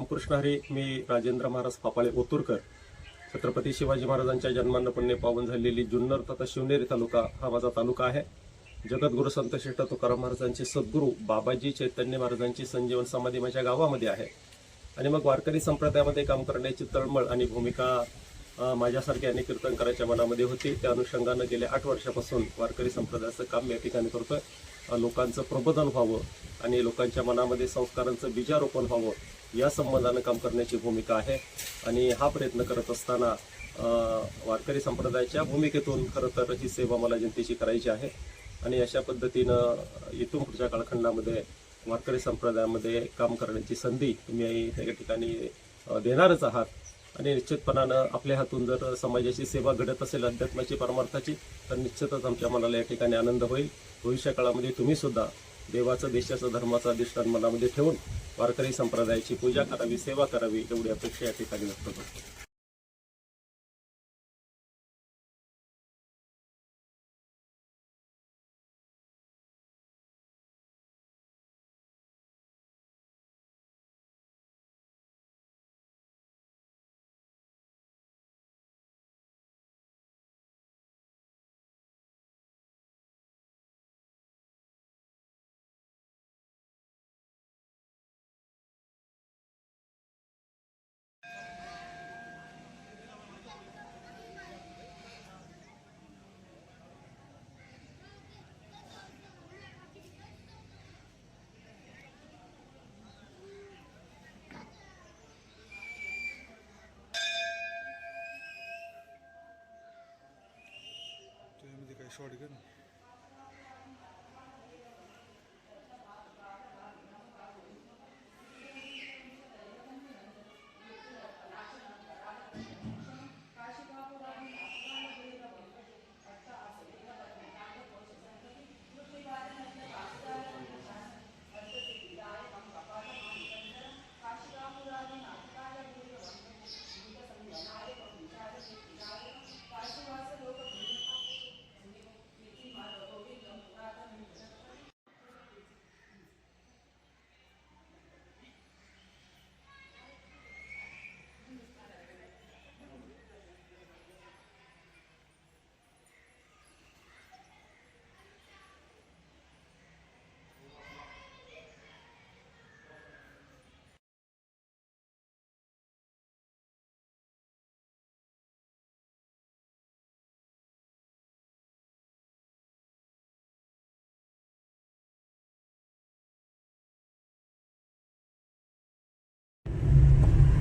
रामकृष्ण हरी मी राजेंद्र महाराज पापाळे ओतूरकर. छत्रपती शिवाजी महाराजांच्या जन्मानं पुण्य पावन झालेली जुन्नर तथा शिवनेरी तालुका हा माझा तालुका आहे. जगद्गुरु संत श्रेष्ठ तुकाराम महाराजांचे सद्गुरू बाबाजी चैतन्य महाराजांची संजीवन समाधी माझ्या गावामध्ये आहे. आणि मग वारकरी संप्रदायामध्ये काम करण्याची तळमळ आणि भूमिका माझ्यासारखे माझ्यासारख्या अनेक कीर्तनकाराच्या मनामध्ये होती. त्या अनुषंगानं गेल्या आठ वर्षापासून वारकरी संप्रदायाचं काम या ठिकाणी करतोय. लोकांचं प्रबोधन व्हावं आणि लोकांच्या मनामध्ये संस्कारांचं बीजारोपण व्हावं या संबंधानं काम करण्याची भूमिका आहे. आणि हा प्रयत्न करत असताना वारकरी संप्रदायाच्या भूमिकेतून खरं तर ही सेवा मला जनतेची करायची आहे. आणि अशा पद्धतीनं इथून पुढच्या कालखंडामध्ये वारकरी संप्रदायामध्ये काम करण्याची संधी तुम्ही या ठिकाणी देणारच आहात. आणि निश्चितपणानं आपल्या हातून जर समाजाची सेवा घडत असेल अध्यात्माची परमार्थाची तर निश्चितच आमच्या मनाला या ठिकाणी आनंद होईल. भविष्य काळामध्ये तुम्ही सुद्धा देवाचं देशाचं धर्माचं अधिष्ठान मनामध्ये ठेवून वारकरी संप्रदायाची पूजा करावी सेवा करावी एवढी अपेक्षा या ठिकाणी व्यक्त करतो. त्यामध्ये काही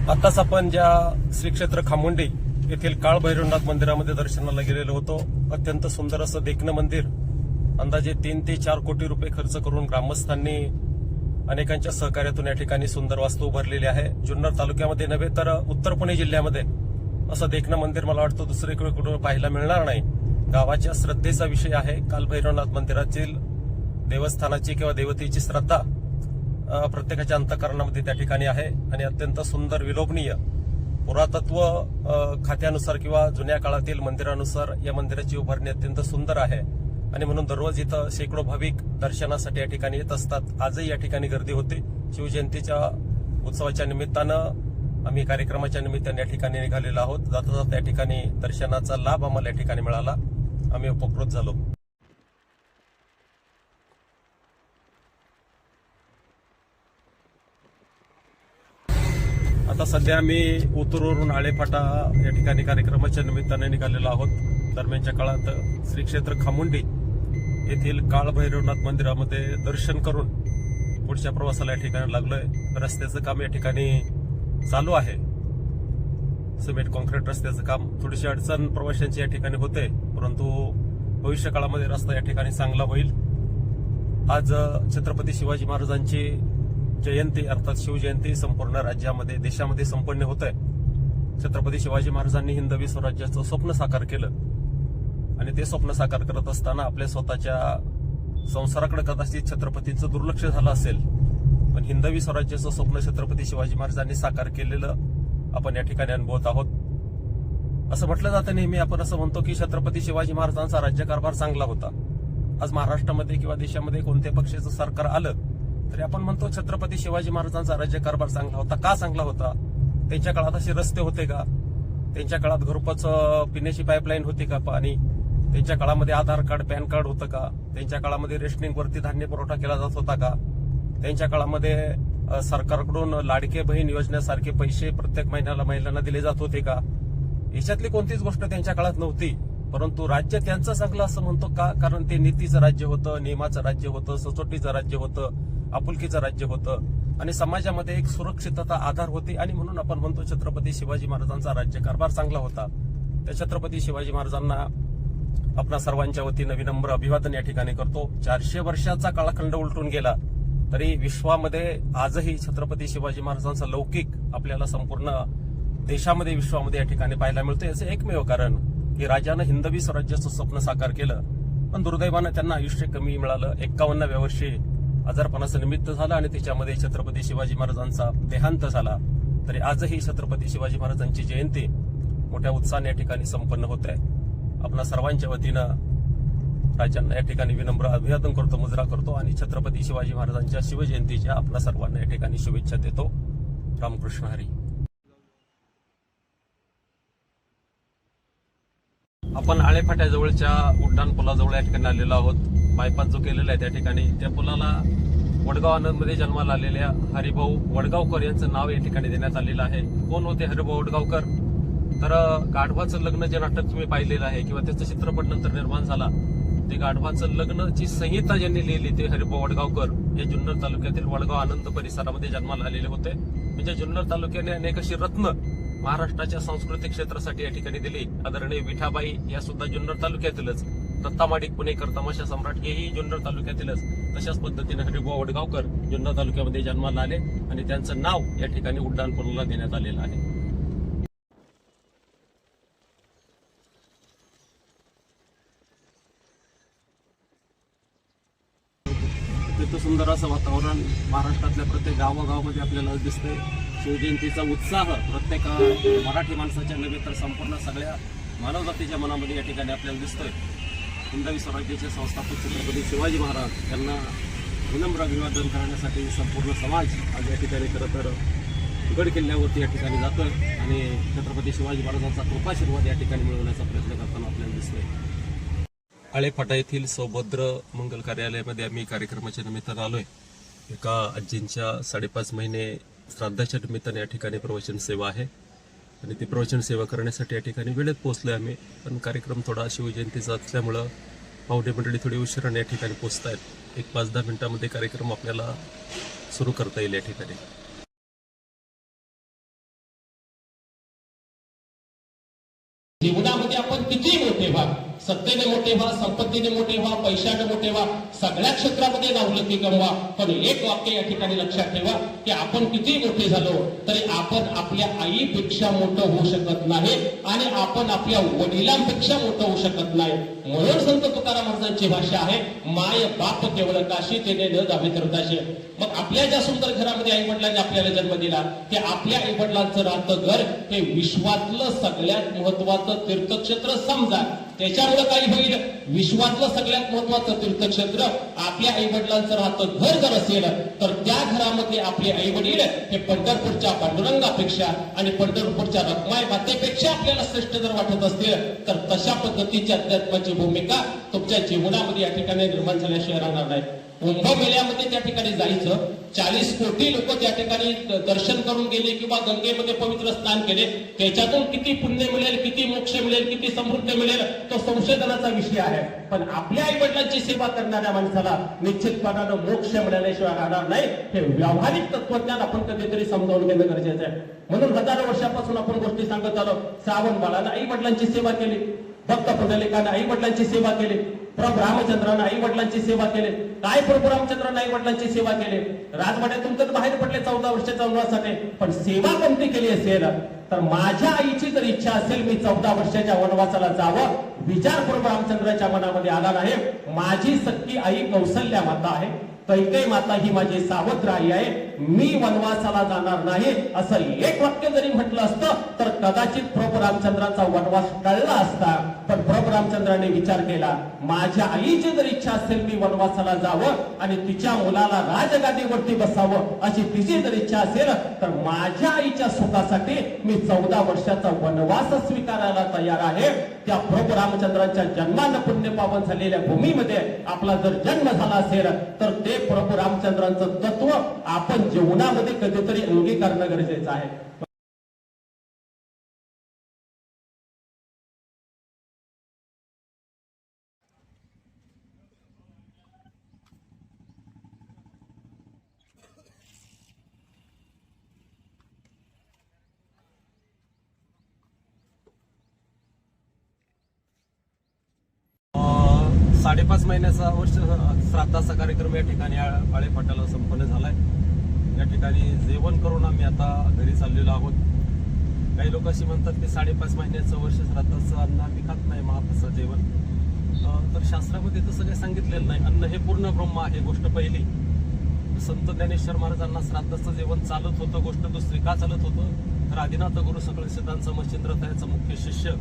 आताच आपण ज्या श्री क्षेत्र खामुंडी येथील काळ भैरवनाथ मंदिरामध्ये दर्शनाला गेलेलो होतो. अत्यंत सुंदर असं देखणं मंदिर. अंदाजे तीन ते चार कोटी रुपये खर्च करून ग्रामस्थांनी अनेकांच्या सहकार्यातून या ठिकाणी सुंदर वास्तू उभारलेली आहे. जुन्नर तालुक्यामध्ये नव्हे तर उत्तर पुणे जिल्ह्यामध्ये. असं देखणं मंदिर मला वाटतं दुसरीकडे कुठं पाहायला मिळणार नाही. गावाच्या श्रद्धेचा विषय आहे. काल भैरवनाथ मंदिरातील देवस्थानाची किंवा देवतेची श्रद्धा प्रत्येकाच्या अंतकरणामध्ये त्या ठिकाणी आहे आणि अत्यंत सुंदर विलोभनीय पुरातत्व खात्यानुसार किंवा जुन्या काळातील मंदिरानुसार या मंदिराची उभारणी अत्यंत सुंदर आहे. आणि म्हणून दररोज इथं शेकडो भाविक दर्शनासाठी या ठिकाणी येत असतात. आजही या ठिकाणी गर्दी होते. शिवजयंतीच्या उत्सवाच्या निमित्तानं आम्ही कार्यक्रमाच्या निमित्ताने या ठिकाणी निघालेलो आहोत. जाता जाता या ठिकाणी दर्शनाचा लाभ आम्हाला या ठिकाणी मिळाला. आम्ही उपकृत झालो. आता सध्या आम्ही उतरूरून आळेफाटा या ठिकाणी कार्यक्रमाच्या निमित्ताने निघालेलो आहोत. दरम्यानच्या काळात श्री क्षेत्र खामुंडी येथील काळभैरवनाथ मंदिरामध्ये दर्शन करून पुढच्या प्रवासाला या ठिकाणी लागलोय. रस्त्याचं काम या ठिकाणी चालू आहे. सिमेंट कॉन्क्रीट रस्त्याचं काम थोडीशी अडचण प्रवाशांची या ठिकाणी होते परंतु भविष्य काळामध्ये रस्ता या ठिकाणी चांगला होईल. आज छत्रपती शिवाजी महाराजांची जयंती अर्थात शिवजयंती संपूर्ण राज्यामध्ये देशामध्ये संपन्न होत आहे छत्रपती शिवाजी महाराजांनी हिंदवी स्वराज्याचं स्वप्न साकार केलं. आणि ते स्वप्न साकार करत असताना आपल्या स्वतःच्या संसाराकडे कदाचित छत्रपतींचं दुर्लक्ष झालं असेल पण हिंदवी स्वराज्याचं स्वप्न छत्रपती शिवाजी महाराजांनी साकार केलेलं आपण या ठिकाणी अनुभवत आहोत. असं म्हटलं जातं नेहमी आपण असं म्हणतो की छत्रपती शिवाजी महाराजांचा राज्यकारभार चांगला होता. आज महाराष्ट्रामध्ये किंवा देशामध्ये कोणत्या पक्षाचं सरकार आलं तरी आपण म्हणतो छत्रपती शिवाजी महाराजांचा राज्यकारभार चांगला होता. का चांगला होता? त्यांच्या काळात असे रस्ते होते का? त्यांच्या काळात घरपोच पिण्याची पाईपलाईन होती का? पाणी? त्यांच्या काळामध्ये आधार कार्ड पॅन कार्ड होतं का? त्यांच्या काळामध्ये रेशनिंग वरती धान्य पुरवठा केला जात होता का? त्यांच्या काळामध्ये सरकारकडून लाडके बहीण योजनेसारखे पैसे प्रत्येक महिन्याला महिलांना दिले जात होते का? याच्यातली कोणतीच गोष्ट त्यांच्या काळात नव्हती. परंतु राज्य त्यांचं सांगलं असं म्हणतो का? कारण ते नीतीचं राज्य होतं नियमाचं राज्य होतं सचोटीचं राज्य होतं आपुलकीचं राज्य होतं. आणि समाजामध्ये एक सुरक्षितता आधार होती. आणि म्हणून आपण म्हणतो छत्रपती शिवाजी महाराजांचा राज्यकारभार चांगला होता. त्या छत्रपती शिवाजी महाराजांना आपणा सर्वांच्या वतीनं विनम्र अभिवादन या ठिकाणी करतो. चारशे वर्षाचा काळखंड उलटून गेला तरी विश्वामध्ये आजही छत्रपती शिवाजी महाराजांचा लौकिक आपल्याला संपूर्ण देशामध्ये विश्वामध्ये या ठिकाणी पाहायला मिळतं याचं एकमेव कारण की राजानं हिंदवी स्वराज्याचं स्वप्न साकार केलं पण दुर्दैवानं त्यांना आयुष्य कमी मिळालं. एक्कावन्नाव्या वर्षी आजारपणाचं निमित्त झालं आणि त्याच्यामध्ये छत्रपती शिवाजी महाराजांचा देहांत झाला. तरी आजही छत्रपती शिवाजी महाराजांची जयंती मोठ्या उत्साहाने या ठिकाणी संपन्न होत आहे. आपणा सर्वांच्या वतीनं राजांना या ठिकाणी विनम्र अभिवादन करतो मुजरा करतो आणि छत्रपती शिवाजी महाराजांच्या शिवजयंतीच्या आपल्या सर्वांना या ठिकाणी शुभेच्छा देतो. रामकृष्ण हरी. आपण आळेफाट्याजवळच्या उड्डाण पुलाजवळ या ठिकाणी आलेलो आहोत. बायपास जो केलेला आहे त्या ठिकाणी. त्या पुलाला वडगाव आनंदमध्ये जन्माला आलेल्या हरिभाऊ वडगावकर यांचं नाव या ठिकाणी देण्यात आलेलं आहे. कोण होते हरिभाऊ वडगावकर? तर गाढवाचं लग्न जे नाटक तुम्ही पाहिलेलं आहे किंवा त्याचा चित्रपट नंतर निर्माण झाला ते गाढवाचं लग्नची संहिता ज्यांनी लिहिली ते हरिभाऊ वडगावकर हे जुन्नर तालुक्यातील वडगाव आनंद परिसरामध्ये जन्माला आलेले होते. म्हणजे जुन्नर तालुक्याने अनेक अशी रत्न महाराष्ट्राच्या सांस्कृतिक क्षेत्रासाठी या ठिकाणी दिली. आदरणीय विठाबाई या सुद्धा जुन्नर तालुक्यातीलच. दत्तामाडिक पुणेकर तमाशा सम्राट हेही जुन्नर तालुक्यातीलच. तशाच पद्धतीने हरिभाऊ वडगावकर जुन्नर तालुक्यामध्ये जन्माला आले आणि त्यांचं नाव या ठिकाणी उड्डाण देण्यात आलेलं आहे. तिथं सुंदर असं वातावरण महाराष्ट्रातल्या प्रत्येक गावागावामध्ये आपल्याला दिसतंय. शिवजयंतीचा उत्साह प्रत्येक मराठी माणसाच्या नव्हे तर संपूर्ण सगळ्या मानवजातीच्या मनामध्ये या ठिकाणी आपल्याला दिसतोय. हिंदवी स्वराज्याचे संस्थापक छत्रपती शिवाजी महाराज यांना विनम्र अभिवादन करण्यासाठी संपूर्ण समाज आज या ठिकाणी खरं तर गड किल्ल्यावरती या ठिकाणी जातोय आणि छत्रपती शिवाजी महाराजांचा कृपाशीर्वाद या ठिकाणी मिळवण्याचा प्रयत्न करताना आपल्याला दिसतोय. आळेफाटा येथील सौभद्र मंगल कार्यालयामध्ये आम्ही कार्यक्रमाच्या निमित्तानं आलोय. एका आजींच्या साडेपाच महिने श्राद्धाच्या निमित्ताने या ठिकाणी प्रवचन सेवा आहे. आणि ती प्रवचन सेवा करण्यासाठी या ठिकाणी वेळेत पोहोचलोय आम्ही. पण कार्यक्रम थोडा शिवजयंतीचा असल्यामुळं पाहुणे मंडळी थोडी उशिराने या ठिकाणी पोहोचत आहेत एक पाच दहा मिनटामध्ये कार्यक्रम आपल्याला सुरू करता येईल या ठिकाणी. सत्तेने मोठे व्हा संपत्तीने मोठे व्हा पैशाने मोठे व्हा सगळ्या क्षेत्रामध्ये नावलौकिक कमवा पण एक वाक्य या ठिकाणी लक्षात ठेवा की आपण किती मोठे झालो तरी आपण आपल्या आईपेक्षा मोठं होऊ शकत नाही आणि आपण आपल्या वडिलांपेक्षा मोठं होऊ शकत नाही. म्हणून संत तुकाराम महाराजांची भाषा आहे. माय बाप केवळ काशी तेने न जावे तर दाशी मग आपल्या ज्या सुंदर घरामध्ये आई वडिलांनी आपल्याला जन्म दिला ते आपल्या आई वडिलांचं राहतं घर हे विश्वातलं सगळ्यात महत्वाचं तीर्थक्षेत्र समजा. त्याच्यामुळे काही होईल. विश्वातलं सगळ्यात महत्वाचं तीर्थक्षेत्र आपल्या आई वडिलांचं राहतं घर जर असेल तर त्या घरामध्ये आपले आई वडील हे पंढरपूरच्या पांडुरंगापेक्षा आणि पंढरपूरच्या रखमाय मातेपेक्षा आपल्याला श्रेष्ठ जर वाटत असतील तर तशा पद्धतीच्या अध्यात्माची भूमिका तुमच्या जीवनामध्ये या ठिकाणी निर्माण झाल्याशिवाय राहणार नाही. कुंभमेळ्यामध्ये त्या ठिकाणी जायचं. चाळीस कोटी लोक त्या ठिकाणी दर्शन करून गेले किंवा गंगेमध्ये पवित्र स्नान केले. त्याच्यातून किती पुण्य मिळेल किती मोक्ष मिळेल किती समृद्ध मिळेल तो संशोधनाचा विषय आहे. पण आपल्या आई वडिलांची सेवा करणाऱ्या माणसाला निश्चितपणानं मोक्ष मिळाल्याशिवाय राहणार नाही. हे व्यावहारिक तत्वज्ञान आपण कधीतरी समजावून घेणं गरजेचं आहे. म्हणून हजारो वर्षापासून आपण गोष्टी सांगत आलो. श्रावण बाळानं आई वडिलांची सेवा केली. भक्त पुंडलिकानं आई वडिलांची सेवा केली. प्रभू रामचंद्रानं आई वडिलांची सेवा केली. काय प्रभू रामचंद्रानं आई वडिलांची सेवा केली? राजवाड्यातून तर बाहेर पडले चौदा वर्षाच्या वनवासाने पण सेवा कोणती केली असेल? तर माझ्या आईची जर इच्छा असेल मी चौदा वर्षाच्या वनवासाला जावं. विचार प्रभू रामचंद्राच्या मनामध्ये आला नाही. माझी सक्की आई कौसल्या माता आहे. कैकई माता ही माझी सावत्र आई आहे. मी वनवासाला जाणार नाही असं एक वाक्य जरी म्हटलं असतं तर कदाचित प्रभू रामचंद्रांचा वनवास टळला असता. पण प्रभू रामचंद्राने विचार केला माझ्या आईची जर इच्छा असेल मी वनवासाला जावं आणि तिच्या मुलाला राजगादीवरती बसावं अशी तिची जर इच्छा असेल तर माझ्या आईच्या सुखासाठी मी चौदा वर्षाचा वनवास स्वीकारायला तयार आहे. त्या प्रभू रामचंद्रांच्या जन्मानं पुण्य पावन झालेल्या भूमीमध्ये आपला जर जन्म झाला असेल तर ते प्रभू रामचंद्रांचं तत्व आपण जीवनामध्ये कधीतरी अंगीकारणं गरजेचं आहे. साडेपाच महिन्याचा वर्ष श्राद्धाचा कार्यक्रम या ठिकाणी आ- आळेपाटाला संपन्न झालाय. या ठिकाणी जेवण करून आम्ही आता घरी चाललेलो आहोत. काही लोक अशी म्हणतात की साडेपाच महिन्याचं वर्ष श्राद्धाचं अन्न आम्ही खात नाही महापाचं जेवण. तर शास्त्रामध्ये तसं काही सांगितलेलं नाही. अन्न हे पूर्ण ब्रह्म आहे गोष्ट पहिली. संत ज्ञानेश्वर महाराजांना श्राद्धाचं जेवण चालत होतं गोष्ट दुसरी. का चालत होतं? तर आदिनाथ गुरु सकळ सिद्धांत मच्छिंद्र याचा मुख्य शिष्य.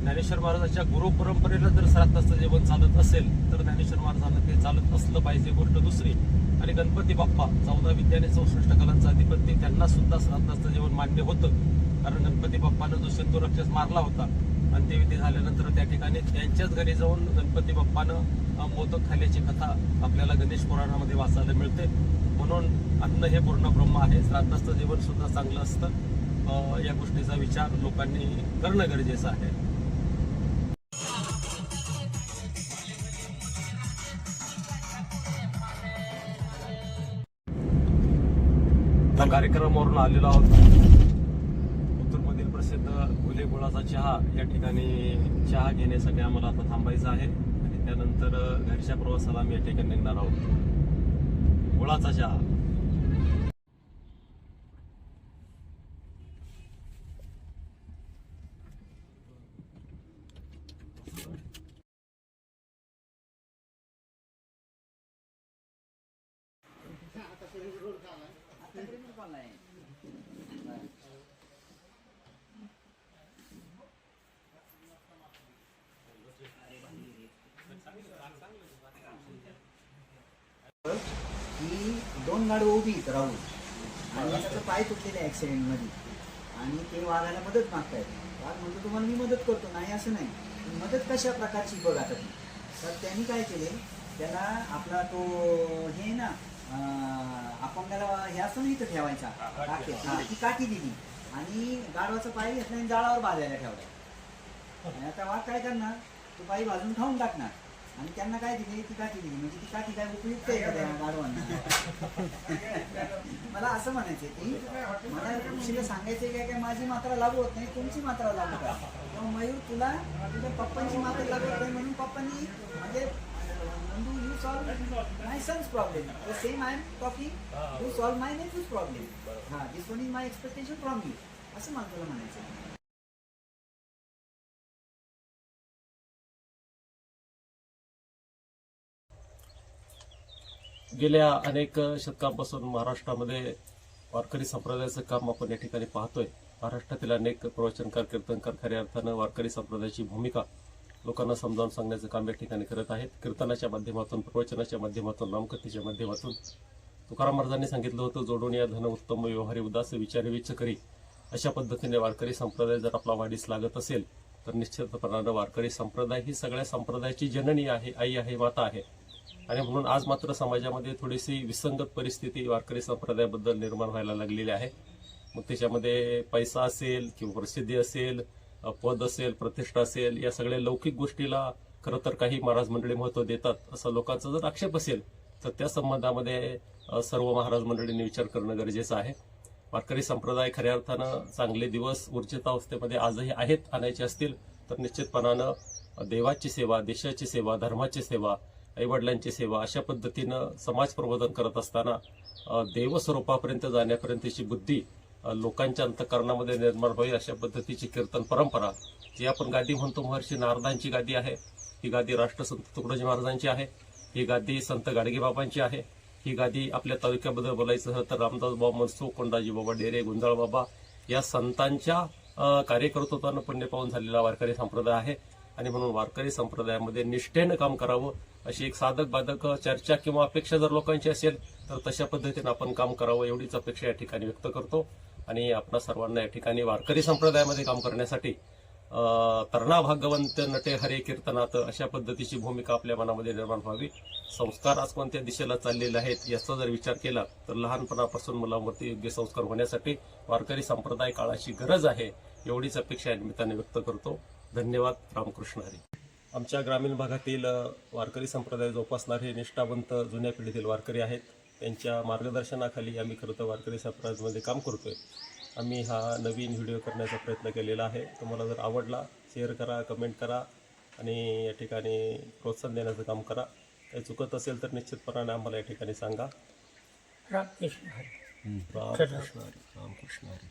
ज्ञानेश्वर महाराजांच्या गुरु परंपरेला जर श्राद्धाचं जेवण चालत असेल तर ज्ञानेश्वर महाराजांना ते चालत असलं पाहिजे गोष्ट दुसरी. आणि गणपती बाप्पा चौदा विद्याने चौसष्ट कलांचा अधिपती त्यांना सुद्धा श्राद्धाचं जेवण मान्य होतं. कारण गणपती बाप्पानं जो सिंधू राक्षस मारला होता अंत्यविधी झाल्यानंतर त्या ठिकाणी त्यांच्याच घरी जाऊन गणपती बाप्पानं मोदक खाल्ल्याची कथा आपल्याला गणेश पुराणामध्ये वाचायला मिळते. म्हणून अन्न हे पूर्ण ब्रह्म आहे. श्राद्धाचं जीवन सुद्धा चांगलं असतं. या गोष्टीचा विचार लोकांनी करणं गरजेचं आहे. कार्यक्रमावरून आलेलो आहोत. उत्तरमधील प्रसिद्ध गुले गुळाचा चहा या ठिकाणी चहा घेण्यासाठी आम्हाला आता थांबायचं आहे. आणि त्यानंतर घरच्या प्रवासाला आम्ही या ठिकाणी निघणार आहोत. गुळाचा चहा. की दोन गाडी उभी राहून आणि त्याचा पाय तुटलेले ऍक्सिडेंटमध्ये. आणि ते वागायला मदत मागतायत. वाघ म्हणतो तुम्हाला मी मदत करतो. नाही असं नाही. मदत कशा प्रकारची बघ आता ती तर त्यांनी काय केले त्याला आपला तो हे ना आपण त्याला हे असं नाही इथं ठेवायचा. काठी. ती काठी दिली. आणि गाडवाचा पाय घेतला आणि जाळावर बाजायला ठेवला. आणि आता वाघ काय करणार? तो पायी भाजून खाऊन टाकणार. आणि त्यांना काय दिली? ती काठी दिली. म्हणजे ती काठी काय उपयुक्त आहे का त्या गाढवांना मला असं म्हणायचं की मला ऋषीला सांगायचं काय काय माझी मात्रा लागू होत नाही तुमची मात्रा लागू का तेव्हा मयूर तुला तुझ्या पप्पांची मात्रा लागू होत नाही म्हणून पप्पांनी म्हणजे Nandu you solve my son's problem the same I am talking you solve my nephew's problem हा this one is my expectation from you असं मला तुला म्हणायचं गेल्या अनेक शतकांपासून महाराष्ट्रामध्ये वारकरी संप्रदायाचं काम आपण या ठिकाणी पाहतोय. महाराष्ट्रातील अनेक प्रवचनकार कीर्तनकार खऱ्या अर्थानं वारकरी संप्रदायाची भूमिका लोकांना समजावून सांगण्याचं काम या ठिकाणी करत आहेत. कीर्तनाच्या माध्यमातून प्रवचनाच्या माध्यमातून नामकथेच्या माध्यमातून तुकाराम महाराजांनी सांगितलं होतं जोडून या धन उत्तम व्यवहारी उदास विचारी विच करी अशा पद्धतीने वारकरी संप्रदाय जर आपला वाढीस लागत असेल तर निश्चितपणानं वारकरी संप्रदाय ही सगळ्या संप्रदायाची जननी आहे आई आहे माता आहे. आणि म्हणून आज मात्र समाजामध्ये थोडीशी विसंगत परिस्थिती वारकरी संप्रदायाबद्दल निर्माण व्हायला लागलेली आहे. मग त्याच्यामध्ये पैसा असेल किंवा प्रसिद्धी असेल पद असेल प्रतिष्ठा असेल या सगळ्या लौकिक गोष्टीला खरं तर काही महाराज मंडळी महत्त्व देतात असं लोकांचा जर आक्षेप असेल तर त्या संबंधामध्ये सर्व महाराज मंडळींनी विचार करणं गरजेचं आहे. वारकरी संप्रदाय खऱ्या अर्थानं चांगले दिवस ऊर्जित अवस्थेमध्ये आजही आहेत आणायचे असतील तर निश्चितपणानं देवाची सेवा देशाची सेवा धर्माची सेवा आईवडिलांची सेवा अशा पद्धतीनं समाज प्रबोधन करत असताना देवस्वरूपापर्यंत जाण्यापर्यंतची बुद्धी लोकांच्या अंतकरणामध्ये निर्माण होईल अशा पद्धतीची कीर्तन परंपरा जी आपण गादी म्हणतो महर्षी नारदांची गादी आहे. ही गादी राष्ट्रसंत तुकडोजी महाराजांची आहे. ही गादी संत गाडगेबाबांची आहे. ही गादी आपल्या तालुक्याबद्दल बोलायचं झालं तर रामदास बाबा मनसू कोंडाजी बाबा डेरे गुंजाळ बाबा या संतांच्या कार्यकर्तृत्वानं पुण्य पाहून झालेला वारकरी संप्रदाय आहे. आणि म्हणून वारकरी संप्रदायामध्ये निष्ठेनं काम करावं अशी एक साधक बाधक चर्चा किंवा अपेक्षा जर लोकांची असेल तर तशा पद्धतीनं आपण काम करावं एवढीच अपेक्षा या ठिकाणी व्यक्त करतो. आणि आपणा सर्वांना या ठिकाणी वारकरी संप्रदायामध्ये काम करण्यासाठी तरणा भागवंत नटे हरे कीर्तनात अशा पद्धतीची भूमिका आपल्या मनामध्ये निर्माण व्हावी. संस्कार आज कोणत्या दिशेला चाललेले आहेत याचा जर विचार केला तर लहानपणापासून मुलांवरती योग्य संस्कार होण्यासाठी वारकरी संप्रदाय काळाची गरज आहे एवढीच अपेक्षा या निमित्ताने व्यक्त करतो. धन्यवाद रामकृष्ण हरी. आमच्या ग्रामीण भागातील वारकरी संप्रदाय जोपासणारे निष्ठावंत जुन्या पिढीतील वारकरी आहेत. त्यांच्या मार्गदर्शनाखाली आम्ही खरं तर वारकरी संप्रदायामध्ये काम करतोय. आम्ही हा नवीन व्हिडिओ करण्याचा प्रयत्न केलेला आहे. तुम्हाला जर आवडला शेअर करा कमेंट करा आणि या ठिकाणी प्रोत्साहन देण्याचं काम करा. काही चुकत असेल तर निश्चितपणाने आम्हाला या ठिकाणी सांगा. रामकृष्ण हरी. रामकृष्ण हरी रामकृष्ण हरी.